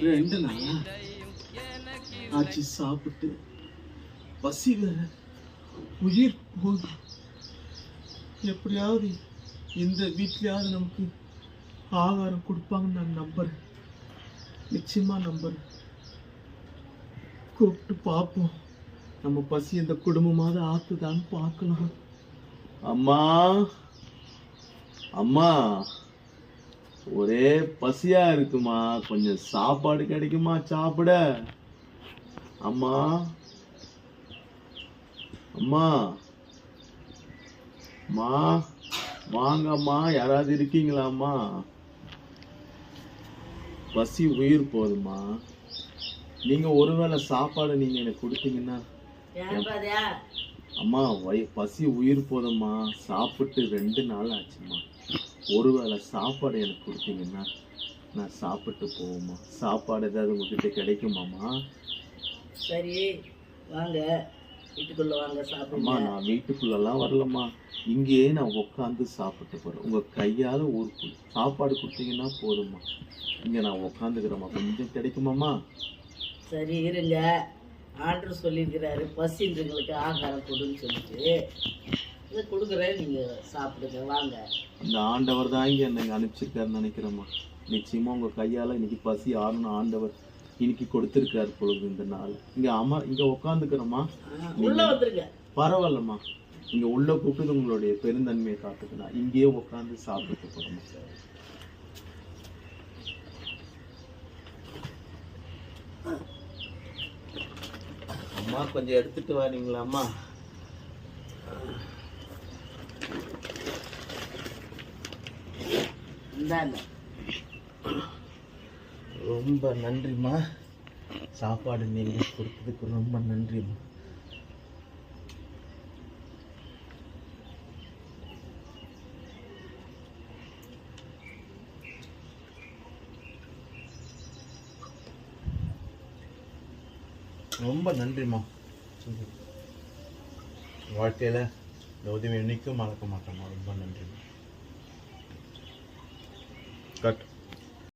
ரெண்டு நாளா ஆச்சு சாப்பிட்டு பசி வேற உயிர் போகுது எப்படியாவது இந்த வீட்லயாவது நமக்கு ஆகாரம் கொடுப்பாங்கன்னு நான் நம்புறேன். நிச்சயமா நம்புறேன். கூப்பிட்டு பார்ப்போம். நம்ம பசி இந்த குடும்பமாவது ஆக்குதான்னு பார்க்கலாம். அம்மா. அம்மா. ஒரே பசியா இருக்குமா? கொஞ்சம் சாப்பாடு கிடைக்குமா? சாப்பிட. அம்மா. அம்மா. மா வாங்கம்மா. யாராவது இருக்கீங்களாம்மா? பசி உயிர் போதுமா நீங்க ஒருவேளை சாப்பாடு நீங்க எனக்கு கொடுத்தீங்கன்னா அம்மா வய பசி உயிர் போதும்மா. சாப்பிட்டு ரெண்டு நாள் ஆச்சும்மா. ஒருவேளை சாப்பாடு எனக்கு கொடுத்தீங்கன்னா நான் சாப்பிட்டு போவோம்மா. சாப்பாடு ஏதாவது உங்ககிட்ட கிடைக்குமாம்மா? சரி வாங்க. வீட்டுக்குள்ள வாங்க அம்மா சாப்பிடுங்க நான் வீட்டுக்குள்ளெல்லாம் வரலம்மா. இங்கேயே நான் உட்காந்து சாப்பிட்டு போறேன். உங்க கையால ஒரு கு- சாப்பாடு கொடுத்தீங்கன்னா போதும்மா. இங்க நான் உட்காந்துக்கிறேம்மா கொஞ்சம் கிடைக்குமாம்மா? சரி இருங்க. ஆர்டர் சொல்லியிருக்கிறாரு பசின்றவங்களுக்கு ஆகாரம் கொடுன்னு சொல்லிட்டு. இதை கொடுக்குறேன் நீங்கள் சாப்பிடுங்க வாங்க. அந்த ஆண்டவர் தான் இங்க என்னை அனுப்பிச்சிருக்காருன்னு நினைக்கிறேம்மா. நிச்சயமா உங்க கையால இன்னைக்கு பசி ஆறணும் ஆண்டவர் இன்னைக்கு கொடுத்துருக்காரு பொழுது இந்த நாள். இங்க அம்மா இங்க உட்காந்துக்கிறோமா ஆ, உள்ள வந்துருங்க. பரவாயில்லம்மா. இங்க உள்ள கூப்பிட்டு உங்களுடைய பெருந்தன்மையை காட்டுக்கலாம் இங்கேயே உட்காந்து சாப்பிட்டு போறோமா அம்மா கொஞ்சம் எடுத்துட்டு வரீங்களாம்மா ரொம்ப நன்றிம்மா. சாப்பாடு நீங்க கொடுத்ததுக்கு ரொம்ப நன்றிம்மா. ரொம்ப நன்றிம்மா வாழ்க்கையில் இந்த உதவி என்னைக்கும் மறக்க மாட்டோம்மா ரொம்ப நன்றிம்மா கட்